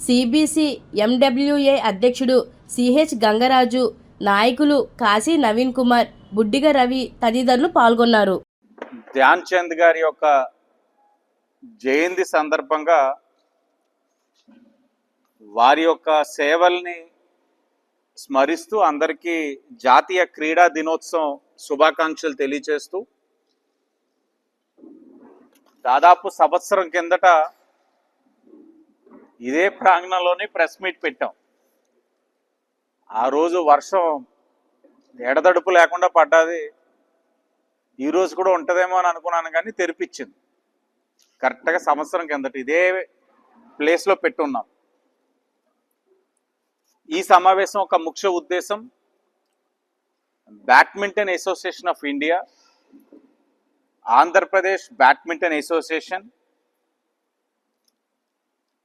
CBC ఎండబ్ల్యూఏ అధ్యక్షుడు CH Gangaraju నాయకులు కాశీ నవీన్ కుమార్ బుడ్డిగ రవి తదితరులు పాల్గొన్నారు. ధ్యాన్ చంద్ గారి యొక్క జయంతి సందర్భంగా వారి యొక్క సేవల్ని స్మరిస్తూ అందరికీ జాతీయ క్రీడా దినోత్సవం శుభాకాంక్షలు తెలియజేస్తూ దాదాపు సంవత్సరం కిందట ఇదే ప్రాంగణంలోనే ప్రెస్ మీట్ పెట్టాం. ఆ రోజు వర్షం ఎడదడుపు లేకుండా పడ్డది. ఈ రోజు కూడా ఉంటుందేమో అని అనుకున్నాను కానీ తెరిపించింది. కరెక్ట్గా సంవత్సరం కిందట ఇదే ప్లేస్లో పెట్టున్నాం. ఈ సమావేశం ఒక ముఖ్య ఉద్దేశం badminton association of India Andhra Pradesh badminton association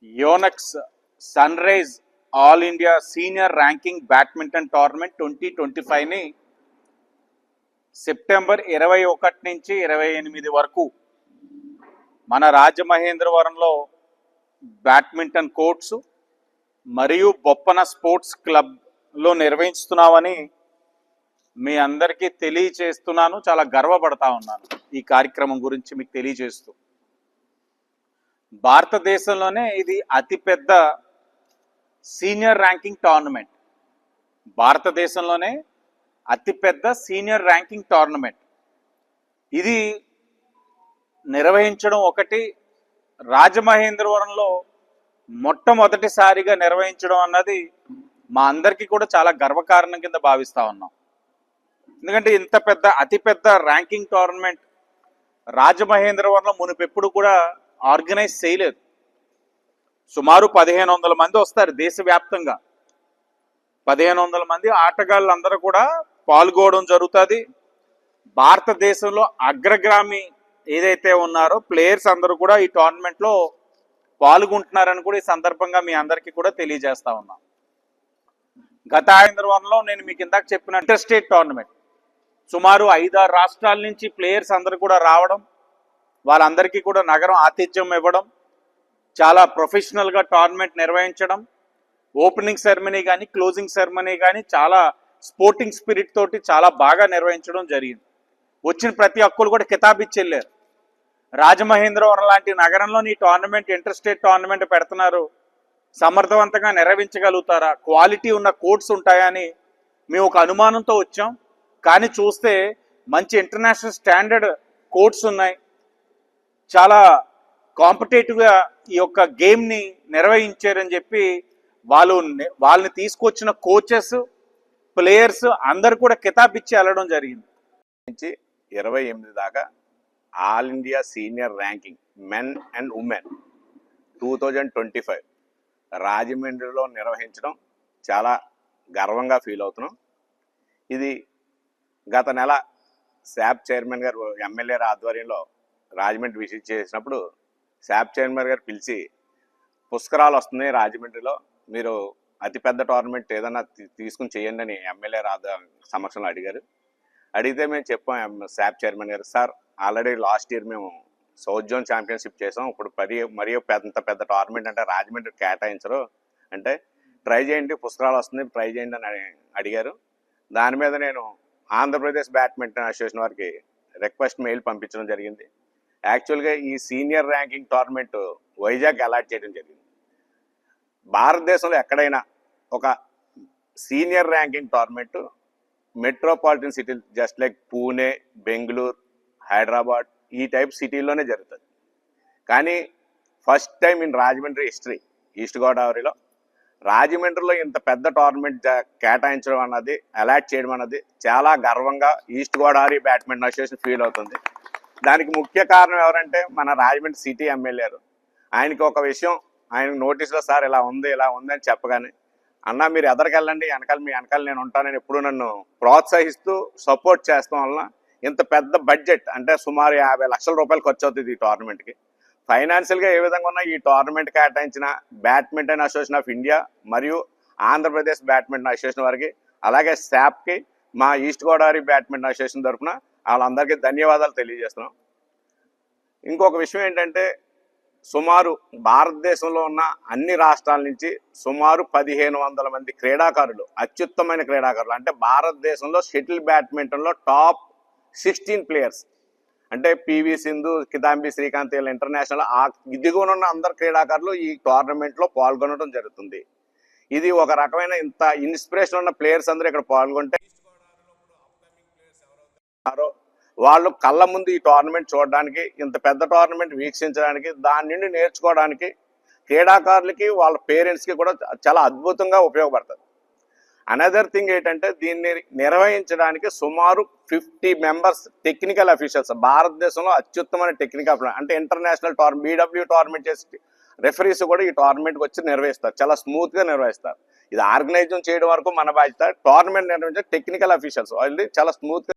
Yonex sunrise all India senior ranking badminton tournament twenty twenty ఫైవ్ని September ఇరవై ఒకటి నుంచి ఇరవై ఎనిమిది వరకు మన రాజమహేంద్రవరంలో బ్యాడ్మింటన్ కోర్ట్స్ మరియు బొప్పన స్పోర్ట్స్ క్లబ్లో నిర్వహిస్తున్నామని మీ అందరికీ తెలియచేస్తున్నాను. చాలా గర్వపడతా ఉన్నాను ఈ కార్యక్రమం గురించి మీకు తెలియజేస్తూ. భారతదేశంలోనే ఇది అతిపెద్ద సీనియర్ ర్యాంకింగ్ టోర్నమెంట్. భారతదేశంలోనే అతిపెద్ద సీనియర్ ర్యాంకింగ్ టోర్నమెంట్. ఇది నిర్వహించడం ఒకటి రాజమహేంద్రవరంలో మొట్టమొదటిసారిగా నిర్వహించడం అన్నది మా అందరికీ కూడా చాలా గర్వకారణం కింద భావిస్తూ ఉన్నాం. ఎందుకంటే ఇంత పెద్ద అతిపెద్ద ర్యాంకింగ్ టోర్నమెంట్ రాజమహేంద్రవరంలో మునుపెప్పుడు కూడా ఆర్గనైజ్ చేయలేదు. సుమారు పదిహేను వందల మంది వస్తారు దేశవ్యాప్తంగా. పదిహేను వందల మంది ఆటగాళ్ళందరూ కూడా పాల్గొనడం జరుగుతుంది. భారతదేశంలో అగ్రగ్రామి ఏదైతే ఉన్నారో ప్లేయర్స్ అందరూ కూడా ఈ టోర్నమెంట్లో పాల్గొంటున్నారని కూడా ఈ సందర్భంగా మీ అందరికీ కూడా తెలియజేస్తా ఉన్నాం. గత ఆయంద్రవరంలో నేను మీకు ఇందాక చెప్పిన ఇంటర్స్టేట్ టోర్నమెంట్. సుమారు ఐదారు రాష్ట్రాల నుంచి ప్లేయర్స్ అందరూ కూడా రావడం వాళ్ళందరికీ కూడా నగరం ఆతిథ్యం ఇవ్వడం చాలా ప్రొఫెషనల్గా టోర్నమెంట్ నిర్వహించడం ఓపెనింగ్ సెరమనీ కానీ క్లోజింగ్ సెరమనీ కానీ చాలా స్పోర్టింగ్ స్పిరిట్ తోటి చాలా బాగా నిర్వహించడం జరిగింది. వచ్చిన ప్రతి ఒక్కరు కూడా కితాబ్ ఇచ్చి వెళ్ళారు. రాజమహేంద్రవరం లాంటి నగరంలో ఈ టోర్నమెంట్ ఇంటర్ స్టేట్ టోర్నమెంట్ పెడుతున్నారు. సమర్థవంతంగా నిర్వహించగలుగుతారా? క్వాలిటీ ఉన్న కోర్ట్స్ ఉంటాయని మేము ఒక అనుమానంతో వచ్చాం. కానీ చూస్తే మంచి ఇంటర్నేషనల్ స్టాండర్డ్ కోర్ట్స్ ఉన్నాయి. చాలా కాంపిటేటివ్గా ఈ యొక్క గేమ్ని నిర్వహించారని చెప్పి వాళ్ళు వాళ్ళని తీసుకొచ్చిన కోచెస్ ప్లేయర్స్ అందరు కూడా కితాబ్ ఇచ్చి వెళ్ళడం జరిగింది. నుంచి ఇరవై ఎనిమిది దాకా all India senior ranking men and women two thousand twenty five రాజమండ్రిలో నిర్వహించడం చాలా గర్వంగా ఫీల్ అవుతున్నాం. ఇది గత నెల శాప్ చైర్మన్ గారు ఎమ్మెల్యే ఆధ్వర్యంలో రాజమండ్రి విజిట్ చేసినప్పుడు శాప్ చైర్మన్ గారు పిలిచి పుష్కరాలు వస్తున్నాయి రాజమండ్రిలో. మీరు అతిపెద్ద టోర్నమెంట్ ఏదైనా తీసుకుని చేయండి అని ఎమ్మెల్యే రాధ సమక్షంలో అడిగారు. అడిగితే మేము చెప్పాం శాప్ చైర్మన్ గారు సార్ ఆల్రెడీ లాస్ట్ ఇయర్ మేము సౌత్ జోన్ ఛాంపియన్షిప్ చేసాం. ఇప్పుడు మరి మరియు పెద్ద పెద్ద టోర్నమెంట్ అంటే రాజమండ్రి కేటాయించరు. అంటే ట్రై చేయండి పుస్తకాలు వస్తుంది ట్రై చేయండి అని అడిగారు. దాని మీద నేను ఆంధ్రప్రదేశ్ బ్యాడ్మింటన్ అసోసియేషన్ వారికి రిక్వెస్ట్ మెయిల్ పంపించడం జరిగింది. యాక్చువల్గా ఈ senior ranking tournament Vizag allot చేయడం జరిగింది. భారతదేశంలో ఎక్కడైనా ఒక సీనియర్ ర్యాంకింగ్ టోర్నమెంట్ మెట్రోపాలిటన్ సిటీలు జస్ట్ లైక్ పూణే బెంగళూరు హైదరాబాద్ ఈ టైప్ సిటీలోనే జరుగుతుంది. కానీ first time in Rajahmundry history east గోదావరిలో రాజమండ్రిలో ఇంత పెద్ద టోర్నమెంట్ జ- కేటాయించడం అన్నది అలాట్ చేయడం అన్నది చాలా గర్వంగా east Godavari badminton association feel అవుతుంది. దానికి ముఖ్య కారణం ఎవరంటే మన రాజమండ్రి సిటీ ఎమ్మెల్యేలు. ఆయనకి ఒక విషయం ఆయన నోటీస్లో సార్ ఇలా ఉంది ఇలా ఉంది అని చెప్పగానే అన్న మీరు ఎదరికెళ్ళండి వెనకాల మీ వెనకాల నేను ఉంటానని ఎప్పుడు నన్ను ప్రోత్సహిస్తూ సపోర్ట్ చేస్తాం వలన ఇంత పెద్ద బడ్జెట్ అంటే సుమారు యాభై లక్షల రూపాయలు ఖర్చు అవుతుంది ఈ టోర్నమెంట్కి. ఫైనాన్షియల్గా ఏ విధంగా ఉన్న ఈ టోర్నమెంట్ కేటాయించిన బ్యాడ్మింటన్ అసోసియేషన్ ఆఫ్ ఇండియా మరియు ఆంధ్రప్రదేశ్ బ్యాడ్మింటన్ అసోసియేషన్ వారికి అలాగే శాప్కి మా ఈస్ట్ గోదావరి బ్యాడ్మింటన్ అసోసియేషన్ తరఫున వాళ్ళందరికీ ధన్యవాదాలు తెలియజేస్తున్నాం. ఇంకొక విషయం ఏంటంటే సుమారు భారతదేశంలో ఉన్న అన్ని రాష్ట్రాల నుంచి సుమారు పదిహేను వందల మంది క్రీడాకారులు అత్యుత్తమైన క్రీడాకారులు అంటే భారతదేశంలో షటిల్ బ్యాడ్మింటన్లో టాప్ సిక్స్టీన్ ప్లేయర్స్. అంటే పివి సింధు కిదాంబి శ్రీకాంత్ వీళ్ళ ఇంటర్నేషనల్ ఆ దిగువనున్న అందరు క్రీడాకారులు ఈ టోర్నమెంట్లో పాల్గొనడం జరుగుతుంది. ఇది ఒక రకమైన ఇంత ఇన్స్పిరేషన్ ఉన్న ప్లేయర్స్ అందరూ ఇక్కడ పాల్గొంటే ఉన్నారో వాళ్ళు కళ్ళ ముందు ఈ టోర్నమెంట్ చూడడానికి ఇంత పెద్ద టోర్నమెంట్ వీక్షించడానికి దాని నుండి నేర్చుకోవడానికి క్రీడాకారులకి వాళ్ళ పేరెంట్స్కి కూడా చాలా అద్భుతంగా ఉపయోగపడుతుంది. అనదర్ థింగ్ ఏంటంటే దీన్ని నిర్వహించడానికి సుమారు ఫిఫ్టీ మెంబర్స్ టెక్నికల్ అఫీషియల్స్ భారతదేశంలో అత్యుత్తమైన టెక్నికల్ అంటే ఇంటర్నేషనల్ టోర్ బీడబ్ల్యూ టోర్నమెంట్ చేసి రెఫరీస్ కూడా ఈ టోర్నమెంట్కి వచ్చి నిర్వహిస్తారు. చాలా స్మూత్గా నిర్వహిస్తారు. ఇది ఆర్గనైజ్ చేయడం వరకు మన బాధ్యత. టోర్నమెంట్ నిర్వహించే టెక్నికల్ అఫీషియల్స్ వాళ్ళు చాలా స్మూత్గా